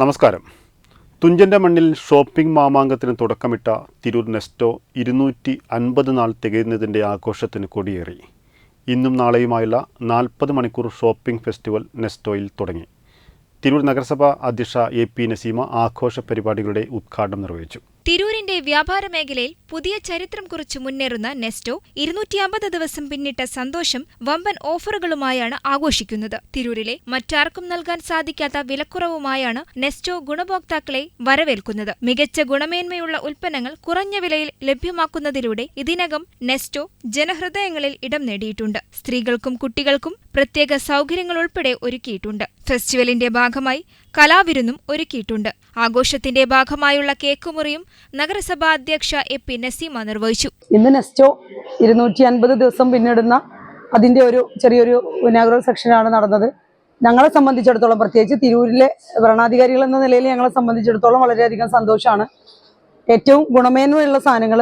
നമസ്കാരം. തുഞ്ചന്റെ മണ്ണിൽ ഷോപ്പിംഗ് മാമാങ്കത്തിന് തുടക്കമിട്ട തിരൂർ നെസ്റ്റോ ഇരുന്നൂറ്റി അൻപത് നാൾ തികയുന്നതിന്റെ ആഘോഷത്തിന് കൊടിയേറി. ഇന്നും നാളെയുമായുള്ള നാൽപ്പത് മണിക്കൂർ ഷോപ്പിംഗ് ഫെസ്റ്റിവൽ നെസ്റ്റോയിൽ തുടങ്ങി. തിരൂർ നഗരസഭ അധ്യക്ഷ എ പി നസീമ ആഘോഷ പരിപാടികളുടെ ഉദ്ഘാടനം നിർവഹിച്ചു. തിരൂരിന്റെ വ്യാപാര മേഖലയിൽ പുതിയ ചരിത്രം കുറിച്ച് മുന്നേറുന്ന നെസ്റ്റോ ഇരുന്നൂറ്റി അമ്പത് ദിവസം പിന്നിട്ട സന്തോഷം വമ്പൻ ഓഫറുകളുമായാണ് ആഘോഷിക്കുന്നത്. തിരൂരിലെ മറ്റാർക്കും നൽകാൻ സാധിക്കാത്ത വിലക്കുറവുമായാണ് നെസ്റ്റോ ഗുണഭോക്താക്കളെ വരവേൽക്കുന്നത്. മികച്ച ഗുണമേന്മയുള്ള ഉൽപ്പന്നങ്ങൾ കുറഞ്ഞ വിലയിൽ ലഭ്യമാക്കുന്നതിലൂടെ ഇതിനകം നെസ്റ്റോ ജനഹൃദയങ്ങളിൽ ഇടം നേടിയിട്ടുണ്ട്. സ്ത്രീകൾക്കും കുട്ടികൾക്കും പ്രത്യേക സൗകര്യങ്ങൾ ഉൾപ്പെടെ ഒരുക്കിയിട്ടുണ്ട്. ഫെസ്റ്റിവലിന്റെ ഭാഗമായി കലാവിരുന്നും ഒരുക്കിയിട്ടുണ്ട്. ആഘോഷത്തിന്റെ ഭാഗമായുള്ള കേക്ക് മുറിയും നഗരസഭാ അധ്യക്ഷ എ പി നസീമ നിർവഹിച്ചു. ഇന്ന് നെസ്റ്റോ ഇരുന്നൂറ്റി അൻപത് ദിവസം പിന്നിടുന്ന അതിന്റെ ഒരു ചെറിയൊരു ഇനാഗുറൽ സെക്ഷനാണ് നടന്നത്. ഞങ്ങളെ സംബന്ധിച്ചിടത്തോളം പ്രത്യേകിച്ച് തിരൂരിലെ ഭരണാധികാരികൾ എന്ന നിലയിൽ ഞങ്ങളെ സംബന്ധിച്ചിടത്തോളം വളരെയധികം സന്തോഷമാണ്. ഏറ്റവും ഗുണമേന്മയുള്ള സാധനങ്ങൾ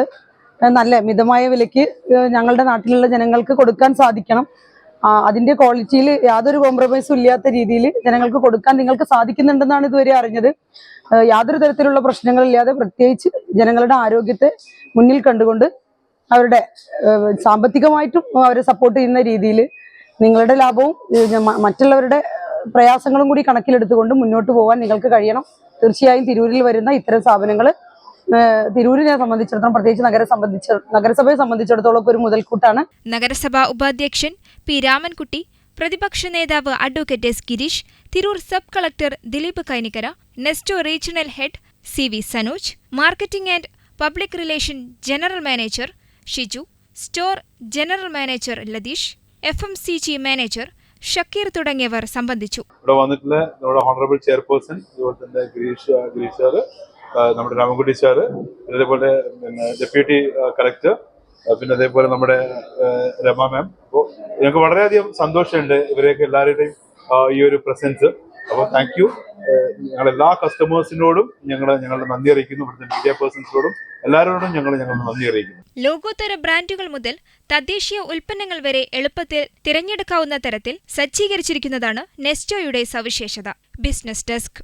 നല്ല മിതമായ വിലയ്ക്ക് ഞങ്ങളുടെ നാട്ടിലുള്ള ജനങ്ങൾക്ക് കൊടുക്കാൻ സാധിക്കണം. അതിന്റെ ക്വാളിറ്റിയിൽ യാതൊരു കോംപ്രമൈസും ഇല്ലാത്ത രീതിയിൽ ജനങ്ങൾക്ക് കൊടുക്കാൻ നിങ്ങൾക്ക് സാധിക്കുന്നുണ്ടെന്നാണ് ഇതുവരെ അറിഞ്ഞത്. യാതൊരു തരത്തിലുള്ള പ്രശ്നങ്ങളില്ലാതെ പ്രത്യേകിച്ച് ജനങ്ങളുടെ ആരോഗ്യത്തെ മുന്നിൽ കണ്ടുകൊണ്ട് അവരുടെ സാമ്പത്തികമായിട്ടും അവരെ സപ്പോർട്ട് ചെയ്യുന്ന രീതിയിൽ നിങ്ങളുടെ ലാഭവും മറ്റുള്ളവരുടെ പ്രയാസങ്ങളും കൂടി കണക്കിലെടുത്തുകൊണ്ട് മുന്നോട്ട് പോകാൻ നിങ്ങൾക്ക് കഴിയണം. തീർച്ചയായും തിരൂരിൽ വരുന്ന ഇത്തരം സ്ഥാപനങ്ങൾ തിരൂരിനെ സംബന്ധിച്ചിടത്തോളം പ്രത്യേകിച്ച് നഗര സംബന്ധിച്ച നഗരസഭയെ സംബന്ധിച്ചിടത്തോളം ഒരു മുതൽക്കൂട്ടാണ്. നഗരസഭാ ഉപാധ്യക്ഷൻ പി രാമൻകുട്ടി പ്രതിപക്ഷ നേതാവ് advocate S Girish Tirur sub collector Dileep Kainikkara Nesto regional head C V Sanoj marketing and public relation general manager Shiju store general manager Latheesh F M C G manager Shakeer തുടങ്ങിയവർ സംബന്ധിച്ചു. ഇവിടെ വന്നിട്ടുള്ള നമ്മുടെ honourable chairperson അതുപോലെ തന്നെ Girish Girish sir നമ്മുടെ Ramankutty sir അതേപോലെ പിന്നെ ഡെപ്യൂട്ടി കളക്ടർ പിന്നെ അതേപോലെ നമ്മുടെ രമ മാം അപ്പോൾ ഞങ്ങൾക്ക് വളരെയധികം സന്തോഷമുണ്ട് ഇവരെയൊക്കെ എല്ലാവരുടെയും ഈ ഒരു പ്രസൻസ് അപ്പോൾ താങ്ക് യു ഞങ്ങളെല്ലാ കസ്റ്റമേഴ്സിനോടും ഞങ്ങൾ ഞങ്ങളുടെ നന്ദി അറിയിക്കുന്നു. ഇവിടുത്തെ മീഡിയ പേഴ്സൺസിനോടും എല്ലാവരോടും ഞങ്ങൾ ഞങ്ങളുടെ നന്ദി അറിയിക്കുന്നു. ലോകോത്തര ബ്രാൻഡുകൾ മുതൽ തദ്ദേശീയ ഉൽപ്പന്നങ്ങൾ വരെ എളുപ്പത്തിൽ തിരഞ്ഞെടുക്കാവുന്ന തരത്തിൽ സജ്ജീകരിച്ചിരിക്കുന്നതാണ് നെസ്റ്റോയുടെ സവിശേഷത. Business desk